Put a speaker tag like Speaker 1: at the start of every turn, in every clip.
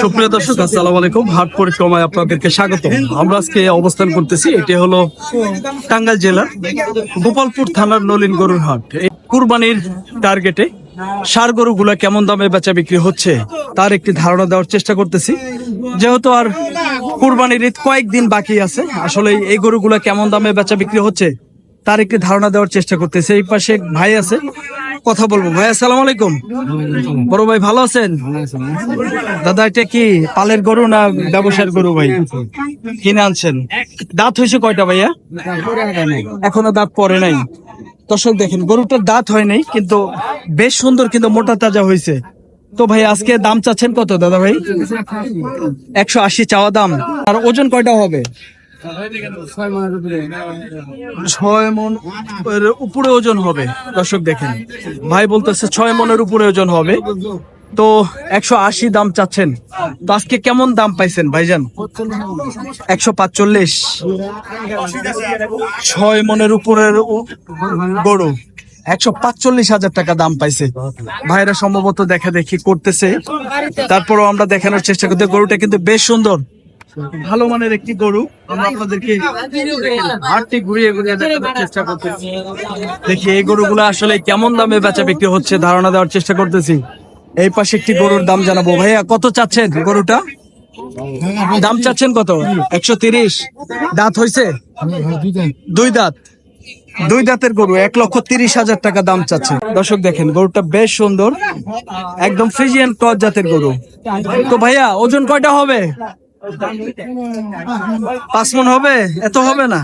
Speaker 1: সুপ্রিয় দর্শক, আসসালামু আলাইকুম। আপনাদেরকে স্বাগত আমরা আজকে অবস্থান করতেছি, এটি হলো টাঙ্গাইল জেলার গোপালপুর থানার নলিন গরুর হাট। কুরবানির টার্গেটে সার গরুগুলা কেমন দামে বেচা বিক্রি হচ্ছে তার একটি ধারণা দেওয়ার চেষ্টা করতেছি। যেহেতু আর কুরবানির ঈদ কয়েকদিন বাকি আছে, আসলে এই গরুগুলা কেমন দামে বেচা বিক্রি হচ্ছে তার একটি ধারণা দেওয়ার চেষ্টা করতেছি। এই পাশে ভাই আছে কথা বলব। ভাই, আসসালামু আলাইকুম। বড় ভাই, ভালো আছেন? দাদা, এটা কি পালের গরু না ব্যবসার গরু ভাই? কিনে আনছেন। দাঁত হয়েছে কয়টা ভাইয়া? এখনও দাঁত পরে নাই। দর্শক দেখেন, গরুটার দাঁত হয় নাই, কিন্তু বেশ সুন্দর, কিন্তু মোটা তাজা হয়েছে। তো ভাই, আজকে দাম চাচ্ছেন কত, দাদা ভাই? একশো আশি চাওয়া দাম। আর ওজন কয়টা হবে? ছয় উপরে ওজন হবে, দর্শক দেখেন। ভাই বলতেছে ছয় মনের উপরে ওজন হবে। তো একশো আশি দাম চাচ্ছেন। তো আজকে কেমন দাম পাইছেন ভাইজান? একশো পাঁচচল্লিশ। ছয় মনের উপরের গরু। একশো পাঁচচল্লিশ হাজার টাকা দাম পাইছে। ভাইরা সম্ভবত দেখা দেখি করতেছে। তারপরও আমরা দেখানোর চেষ্টা করতে গরুটা কিন্তু বেশ সুন্দর। ভালো মানের একটি গরু। আমরা আপনাদেরকে হাটটি ঘুরিয়ে ঘুরিয়ে দেখানোর চেষ্টা করতেছি। দেখি, এই গরুগুলো আসলে কেমন দামে বেচা বিক্রি হচ্ছে ধারণা দেওয়ার চেষ্টা করতেছি। এই পাশে একটি গরুর দাম জানাব। ভাইয়া, কত চাচ্ছেন গরুটা? দাম চাচ্ছেন কত? একশো তিরিশ। দাঁত হয়েছে দুই দাঁত। দুই দাঁতের গরু, এক লক্ষ তিরিশ হাজার টাকা দাম চাচ্ছে। দর্শক দেখেন, গরুটা বেশ সুন্দর। একদম ফ্রিজিয়ান ক্রস জাতের গরু। তো ভাইয়া, ওজন কয়টা হবে? পাঁচ মন হবে? এত হবে না?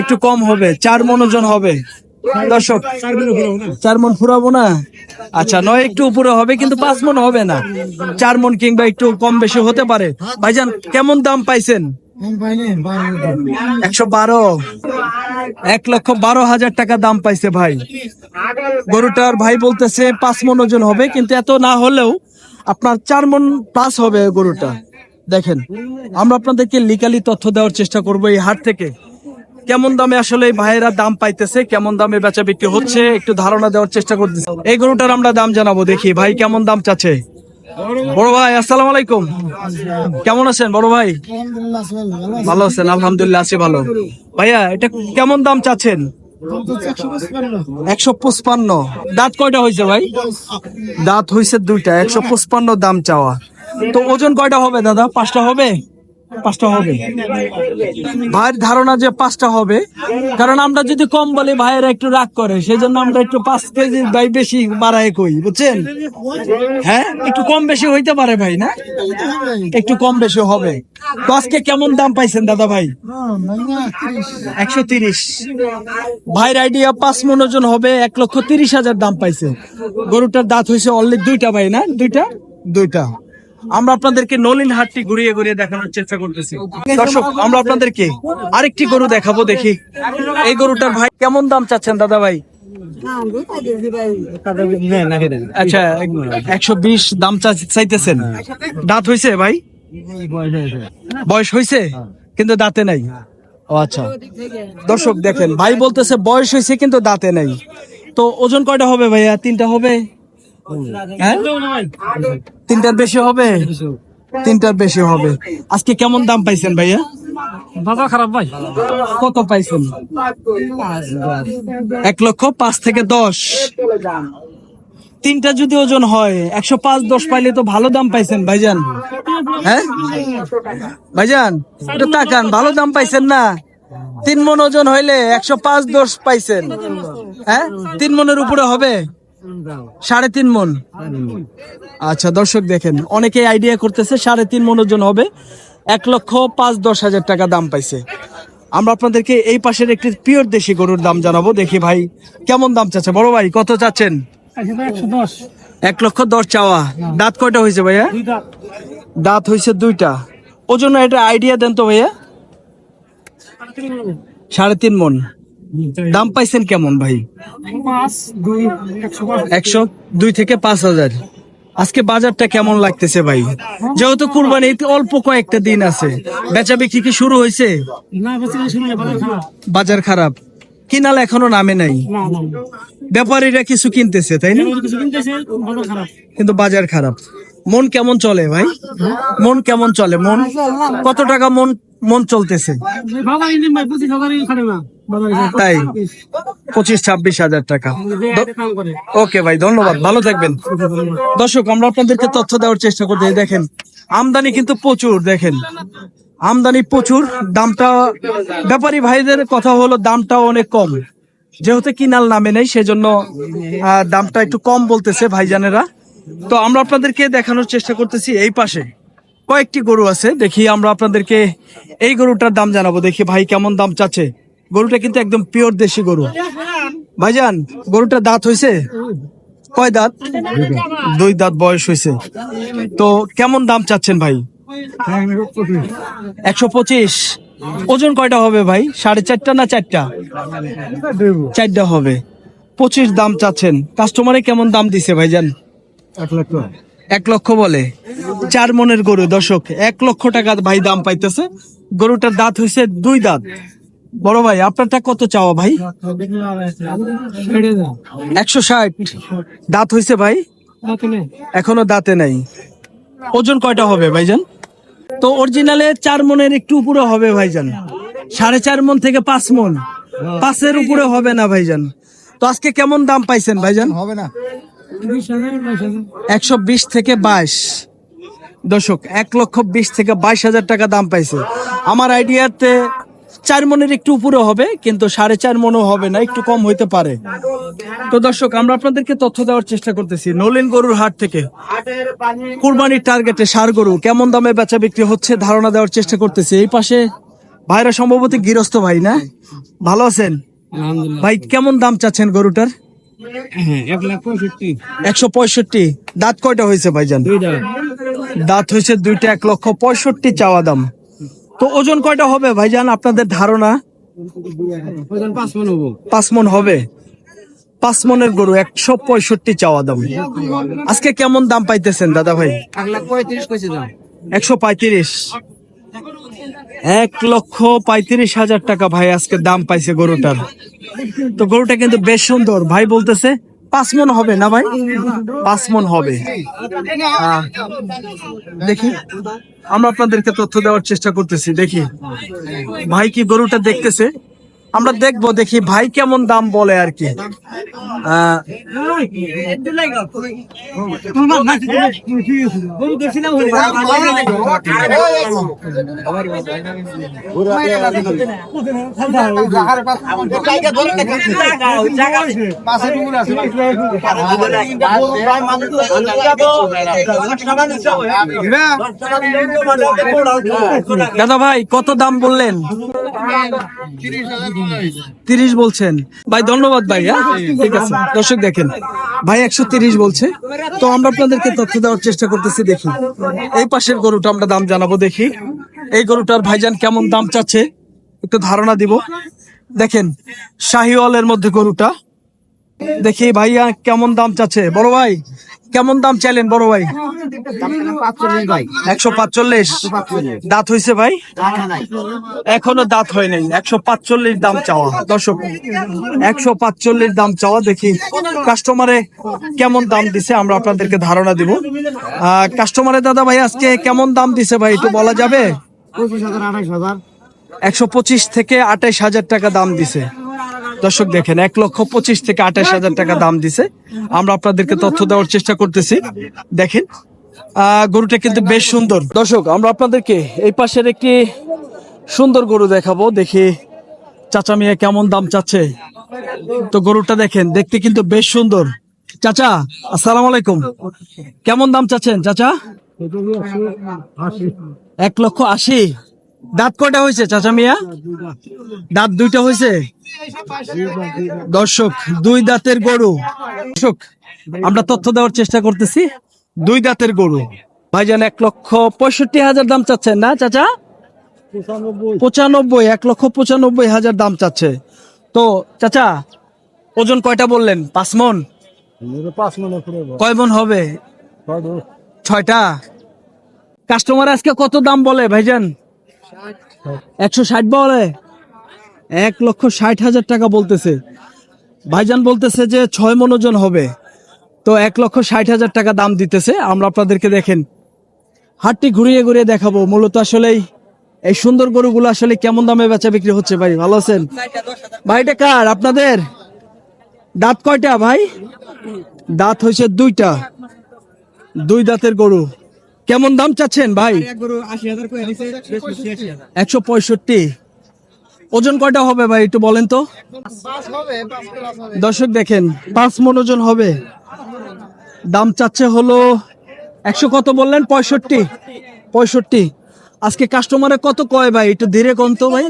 Speaker 1: একটু কম হবে। চার মন ওজন হবে। দর্শক, চার মন ফুরাবো না? আচ্ছা নয় একটু উপরে হবে, কিন্তু পাঁচ মন হবে না। চার মন কিংবা একটু কম বেশি হতে পারে। ভাইজান, কেমন দাম পাইছেন? একশো বারো। এক লক্ষ বারো হাজার টাকা দাম পাইছে ভাই। গরুটার ভাই বলতেছে পাঁচ মন ওজন হবে, কিন্তু এত না হলেও আপনার চার মন প্লাস হবে গরুটা। দেখেন, আমরা আপনাদেরকে লিগালি তথ্য দেওয়ার চেষ্টা করব এই হাট থেকে। কেমন দামে আসলে ভাইয়েরা দাম পাইতেছে, কেমন দামে বেচা বিক্রি হচ্ছে, একটু ধারণা দেওয়ার চেষ্টা করতেছি। এই গরুটার আমরা দাম জানাব, দেখি ভাই কেমন দাম চাচ্ছে। বড় ভাই, আসসালামু আলাইকুম। কেমন আছেন বড় ভাই? ভালো আছেন, আলহামদুলিল্লাহ, আছি ভালো। ভাইয়া, এটা কেমন দাম চাচ্ছেন? একশো পঁচপান্ন। দাঁত কয়টা হয়েছে ভাই? দাঁত হয়েছে দুইটা, একশো পঁচপান্ন দাম চাওয়া। তো ওজন কয়টা হবে, দাদা? পাঁচটা হবে? পাঁচটা হবে। ভাইয়ের ধারণা যে পাঁচটা হবে, কারণ আমরা যদি কম বলি, ভাইয়েরা একটু রাগ করে সেই জন্য আমরা একটু পাঁচ কেজি ভাই বেশি বাড়ায় কই, বুঝছেন? হ্যাঁ? একটু কম বেশি হইতে পারে ভাই, না? একটু কম বেশি হবে। তো আজকে কেমন দাম পাইছেন, দাদা ভাই? একশো তিরিশ। ভাইয়ের আইডিয়া, পাঁচ মন ওজন হবে, এক লক্ষ তিরিশ হাজার দাম পাইছে। গরুটার দাঁত হয়েছে অলরেডি দুইটা ভাই, না? দুইটা? দুইটা। আমরা আপনাদেরকে নলিন হাটটি ঘুরিয়ে ঘুরিয়ে দেখানোর চেষ্টা করতেছি। দর্শক আমরা আপনাদেরকে আরেকটি গরু দেখাবো দেখি। এই গরুটার ভাই কেমন দাম চাচ্ছেন দাদা ভাই? আচ্ছা একশো বিশ দাম চা- চাইতেছেন। দাঁত হয়েছে ভাই? বয়স হয়েছে। কিন্তু দাঁতে নাই। ও আচ্ছা। দর্শক দেখেন ভাই বলতেছে বয়স হয়েছে কিন্তু দাঁতে নাই। তো ওজন কয়টা হবে ভাইয়া? তিনটা হবে? হ্যাঁ তিনটার বেশি হবে? তিনটার বেশি হবে। আজকে কেমন দাম পাইছেন ভাইয়া?
Speaker 2: বাবা খারাপ ভাই।
Speaker 1: কত পাইছেন? এক লক্ষ পাঁচ থেকে দশ। তিনটা যদি ওজন হয় একশো পাঁচ দশ পাইলে তো ভালো দাম পাইছেন ভাইজান। হ্যাঁ? ভাইজান একটু তাকান ভালো দাম পাইছেন না? তিন মন ওজন হইলে একশো পাঁচ দশ পাইছেন। হ্যাঁ? তিন মনের উপরে হবে। সাড়ে তিন মন? আচ্ছা দর্শক দেখেন অনেকে আইডিয়া করতেছে সাড়ে তিন মন ওজন হবে। এক লক্ষ পাঁচ দশ হাজার টাকা দাম পাইছে। আমরা আপনাদেরকে এই পাশের একটি পিওর দেশি গরুর দাম জানাব। দেখি ভাই, কেমন দাম চাচ্ছে? বড় ভাই, কত চাচ্ছেন? এক লক্ষ দশ চাওয়া। দাঁত কয়টা হয়েছে ভাইয়া? দাঁত হয়েছে দুইটা। ওজন এটা আইডিয়া দেন তো ভাইয়া। সাড়ে তিন মন। দাম পাইছেন কেমন ভাই?
Speaker 2: একশো
Speaker 1: দুই থেকে পাঁচ হাজার। আজকে বাজারটা কেমন লাগতেছে ভাই? যেহেতু কুরবানি অল্প কয়েকটা দিন আছে। বেচা বিক্রি কি শুরু হয়েছে? বাজার খারাপ। কিনাল এখনও নামে নাই। ব্যাপারীরা কিছু কিনতেছে তাই না? কিন্তু বাজার খারাপ। মন কেমন চলে ভাই? মন কেমন চলে? মন? কত টাকা মন মন চলতেছে। তাই, পঁচিশ, ছাব্বিশ হাজার টাকা। ওকে ভাই, ধন্যবাদ, ভালো থাকবেন। দর্শক, আমরা আপনাদেরকে তথ্য দেওয়ার চেষ্টা করতে দেখেন, আমদানি কিন্তু প্রচুর, দেখেন। আমদানি প্রচুর, দামটা, ব্যাপারী ভাইদের কথা হলো দামটা অনেক কম। যেহেতু কিনাল নামে নেই, সেজন্য দামটা একটু কম বলতেছে ভাইজানেরা। তো আমরা আপনাদেরকে দেখানোর চেষ্টা করতেছি এই পাশে। কয়েকটি গরু আছে। দেখি আমরা আপনাদেরকে এই গরুটার দাম জানাব। দেখি ভাই কেমন দাম চাচ্ছে। গরুটা কিন্তু একদম পিওর দেশি গরু। ভাইজান, গরুটার দাঁত হয়েছে কয় দাঁত? দুই দাঁত বয়স হয়েছে তো কেমন দাম চাচ্ছেন ভাই? একশো পঁচিশ। ওজন কয়টা হবে ভাই? সাড়ে চারটা না চারটা? চারটা হবে। পঁচিশ দাম চাচ্ছেন। কাস্টমারে কেমন দাম দিছে ভাইজান? এক লক্ষ বলে। চার মনের গরু। দর্শক, এক লক্ষ টাকা ভাই দাম পাইতেছে। গরুটার দাঁত হয়েছে দুই দাঁত। বড় ভাই, আপনারটা কত চাওয়া ভাই? একশো ষাট। দাঁত হয়েছে ভাই? এখনও দাঁতে নাই। ওজন কয়টা হবে ভাইজান? তো অরিজিনালে চার মনের একটু উপরে হবে ভাইজান। সাড়ে চার মন থেকে পাঁচ মন। পাঁচের উপরে হবে না ভাইজান। তো আজকে কেমন দাম পাইছেন ভাইজান?
Speaker 3: হবে না।
Speaker 1: একশো বিশ থেকে বাইশ। দর্শক এক লক্ষ বিশ থেকে বাইশ হাজার টাকা দাম পাইছে। আমার আইডিয়াতে চার মনের একটু উপরে হবে কিন্তু সাড়ে চার মনও হবে না একটু কম হইতে পারে। তো দর্শক আমরা আপনাদেরকে তথ্য দেওয়ার চেষ্টা করতেছি। নলিন গরুর হাট থেকে কুরবানির টার্গেটে সার গরু কেমন দামে বেচা বিক্রি হচ্ছে ধারণা দেওয়ার চেষ্টা করতেছি। এই পাশে ভাইরা সম্ভবত গৃহস্থ ভাই না? ভালো আছেন? ভাই কেমন দাম চাচ্ছেন গরুটার? একশো পঁয়ষট্টি। দাঁত কয়টা হয়েছে ভাইজান? দাঁত হয়েছে দুইটা এক লক্ষ পঁয়ষট্টি চাওয়া দাম। তো ওজন কয়টা হবে ভাইজান আপনাদের ধারণা?
Speaker 2: পাঁচ মন হব।
Speaker 1: পাঁচ মন মনের গরু একশো পঁয়ষট্টি চাওয়া দাম। আজকে কেমন দাম পাইতেছেন দাদা ভাই? একশো পঁয়ত্রিশ। এক লক্ষ পঁয়ত্রিশ হাজার টাকা ভাই আজকে দাম পাইছে গরুটার। তো গরুটা কিন্তু বেশ সুন্দর। ভাই বলতেছে, পাঁচ মন হবে না ভাই? পাঁচ মন হবে। দেখি। আমরা আপনাদেরকে তথ্য দেওয়ার চেষ্টা করতেছি, দেখি। ভাই কি গরুটা দেখতেছে? আমরা দেখব দেখি ভাই কেমন দাম বলে আর কি। দাদা ভাই কত দাম বললেন? তিরিশ বলছেন। ভাই, ধন্যবাদ ভাই হ্যাঁ? ঠিক আছে, দর্শক দেখেন। ভাই, একশো তিরিশ বলছে। তো আমরা আপনাদেরকে তথ্য দেওয়ার চেষ্টা করতেছি, দেখি। এই পাশের গরুটা আমরা দাম জানাব, দেখি। এই গরুটার ভাইজান কেমন দাম চাচ্ছে? একটু ধারণা দিব। দেখেন, শাহিওয়ালের মধ্যে গরুটা। দেখি ভাইয়া কেমন দাম চাচ্ছে? বড় ভাই, কেমন দাম চাইলেন বড় ভাই? একশো পাঁচচল্লিশ। দাঁত হয়েছে ভাই? এখনও দাঁত হয় নাই। একশো পাঁচচল্লিশ দাম চাওয়া। দর্শক, একশো পাঁচচল্লিশ দাম চাওয়া। দেখি কাস্টমারে কেমন দাম দিছে আমরা আপনাদেরকে ধারণা দিব। কাস্টমারে দাদা ভাই, আজকে কেমন দাম দিছে ভাই, একটু বলা যাবে? একশো পঁচিশ থেকে আঠাইশ হাজার টাকা দাম দিছে। দর্শক দেখেন, এক লক্ষ পঁচিশ থেকে আঠাইশ হাজার টাকা দাম দিছে। আমরা আপনাদেরকে তথ্য দেওয়ার চেষ্টা করতেছি। দেখেন গরুটা কিন্তু বেশ সুন্দর। দর্শক, আমরা আপনাদেরকে এই পাশের একটি সুন্দর গরু দেখাবো। দেখি, চাচা মিয়া কেমন দাম চাচ্ছে? তো গরুটা দেখেন, দেখতে কিন্তু বেশ সুন্দর। চাচা, আসসালামু আলাইকুম। কেমন দাম চাচ্ছেন, চাচা? এক লক্ষ আশি। দাঁত কয়টা হয়েছে চাচা মিয়া? দাঁত দুইটা হয়েছে? দর্শক দুই দাঁতের গরু। দর্শক আমরা তথ্য দেওয়ার চেষ্টা করতেছি। দুই দাঁতের গরু। ভাইজান এক লক্ষ পঁয়ষট্টি হাজার দাম চাচ্ছেন না চাচা? পঁচানব্বই এক লক্ষ পঁচানব্বই হাজার দাম চাচ্ছে। তো চাচা ওজন কয়টা বললেন? পাঁচ মন? কয় মন হবে? ছয়টা? কাস্টমার আজকে কত দাম বলে ভাইজান? একশো ষাট বলে। এক লক্ষ ষাট হাজার টাকা বলতেছে। ভাইজান বলতেছে যে ছয় মনোজন হবে। তো এক লক্ষ ষাট হাজার টাকা দাম দিতেছে। আমরা আপনাদেরকে দেখেন, হাটটি ঘুরিয়ে ঘুরিয়ে দেখাবো। মূলত আসলেই এই সুন্দর গরুগুলো আসলে কেমন দামে বেচা বিক্রি হচ্ছে ভাই? ভালো আছেন? ভাই, এটা কার? আপনাদের? দাঁত কয়টা ভাই? দাঁত হয়েছে দুইটা। দুই দাঁতের গরু। কেমন দাম চাচ্ছেন ভাই? একশো পঁয়ষট্টি। ওজন কয়টা হবে ভাই একটু বলেন তো? দর্শক দেখেন পাঁচ মন ওজন হবে। দাম চাচ্ছে হলো একশো কত বললেন? পঁয়ষট্টি। পঁয়ষট্টি। আজকে কাস্টমারে কত কয় ভাই? একটু ধীরে কম তো ভাই।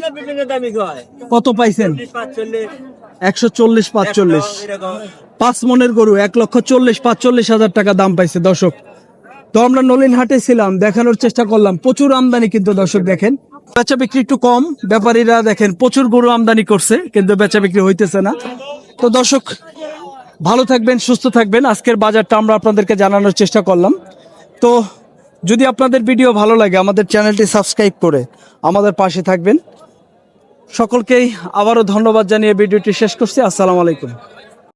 Speaker 1: কত পাইছেন? একশো চল্লিশ পাঁচচল্লিশ। পাঁচ মনের গরু এক লক্ষ চল্লিশ পাঁচচল্লিশ হাজার টাকা দাম পাইছে দর্শক। তো আমরা নলিন হাটে ছিলাম, দেখানোর চেষ্টা করলাম। প্রচুর আমদানি কিন্তু দর্শক দেখেন। বেচা বিক্রি একটু কম, ব্যাপারীরা দেখেন প্রচুর গরু আমদানি করছে, কিন্তু বেচা বিক্রি হইতেছে না। তো দর্শক, ভালো থাকবেন, সুস্থ থাকবেন। আজকের বাজারটা আমরা আপনাদেরকে জানানোর চেষ্টা করলাম। তো যদি আপনাদের ভিডিও ভালো লাগে, আমাদের চ্যানেলটি সাবস্ক্রাইব করে আমাদের পাশে থাকবেন। সকলকেই আবারও ধন্যবাদ জানিয়ে ভিডিওটি শেষ করছি। আসসালামু আলাইকুম।